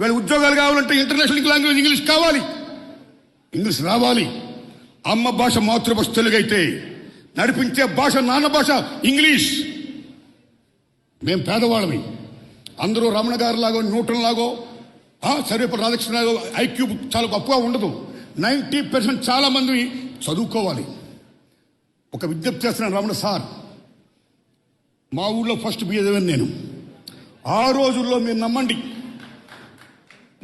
వీళ్ళ ఉద్యోగాలు కావాలంటే ఇంటర్నేషనల్ లాంగ్వేజ్ ఇంగ్లీష్ కావాలి. ఇంగ్లీష్ రావాలి. అమ్మ భాష మాతృభాష తెలుగు అయితే నడిపించే భాష నాన్న భాష ఇంగ్లీష్ మేం పేదవాళ్ళమి. అందరూ రమణ గారు లాగో న్యూటన్ లాగో ఆ, సర్వేపల్లి రాధాకృష్ణ లాగో ఐక్యూ చాలా గొప్పగా ఉండదు. నైంటీ పర్సెంట్ చాలామంది చదువుకోవాలి. ఒక విజ్ఞప్తి చేస్తున్నాను రమణ సార్. మా ఊళ్ళో ఫస్ట్ బిఏ చదివాను నేను. ఆ రోజుల్లో మీరు నమ్మండి.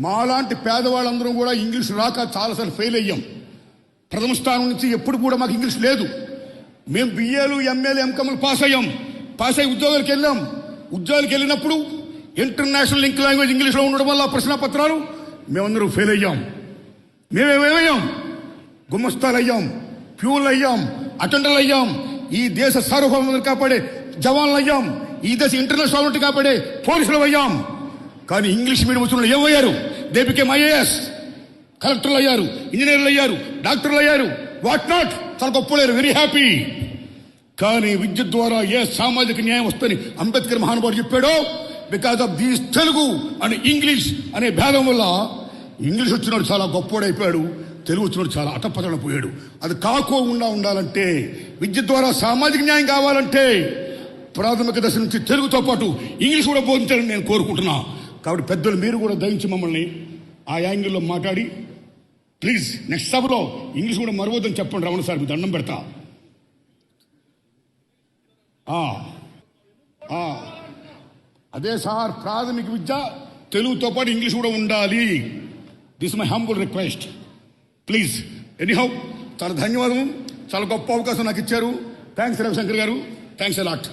మాలాంటి పేదవాళ్ళందరం కూడా ఇంగ్లీష్ రాక చాలాసార్లు ఫెయిల్ అయ్యాం. ప్రథమ స్థానం నుంచి ఎప్పుడు కూడా మాకు ఇంగ్లీష్ లేదు. మేము బిఏలు ఎంఏలు ఎంకమ్లు పాస్ అయ్యాం. పాస్ అయ్యి ఉద్యోగాలకు వెళ్ళాం. ఉద్యోగాలకు వెళ్ళినప్పుడు ఇంటర్నేషనల్ లింక్ లాంగ్వేజ్ ఇంగ్లీష్లో ఉండడం వల్ల ప్రశ్న పత్రాలు మేమందరూ ఫెయిల్ అయ్యాం. మేమేమేమయ్యాం గుమస్తాలు అయ్యాం. ప్యూన్లు అయ్యాం. అటెండర్లు అయ్యాం. ఈ దేశ సార్వభౌమతను కాపాడే జవాన్లు అయ్యాం. ఈ దేశ ఇంటర్నేషనల్ కాపాడే పోలీసులు అయ్యాం. కానీ ఇంగ్లీష్ మీడియం వచ్చిన ఏమయ్యారు? దే బికేమ్ ఐఏఎస్ కలెక్టర్లు అయ్యారు ఇంజనీర్లు అయ్యారు డాక్టర్లు అయ్యారు వాట్ నాట్ చాలా గొప్పలేరు వెరీ హ్యాపీ కానీ విద్య ద్వారా ఏ సామాజిక న్యాయం వస్తుందని అంబేద్కర్ మహానుభావుడు చెప్పాడో? Because of these Telugu and English అనే భేదం వల్ల ఇంగ్లీష్ వచ్చినాడు చాలా గొప్పోడైపోయాడు తెలుగు వచ్చినాడు చాలా అటపతన పోయాడు. అది కాకోకుండా ఉండాలంటే విద్య ద్వారా సామాజిక న్యాయం కావాలంటే ప్రాథమిక దశ నుంచి తెలుగుతో పాటు ఇంగ్లీష్ కూడా బోధించాలని నేను కోరుకుంటున్నా. కాబట్టి పెద్దలు మీరు కూడా దయించి మమ్మల్ని ఆ యాంగిల్లో మాట్లాడి ప్లీజ్ నెక్స్ట్ సభలో ఇంగ్లీష్ కూడా మరవద్దని చెప్పండి రమణ సార్ మీ దండం పెడతా. అదే సార్ ప్రాథమిక విద్య తెలుగుతో పాటు ఇంగ్లీష్ కూడా ఉండాలి. This my humble request please anyhow చాలా ధన్యవాదం చాలా గొప్ప అవకాశం నాకు ఇచ్చారు. థ్యాంక్స్ రవిశంకర్ గారు. Thanks a lot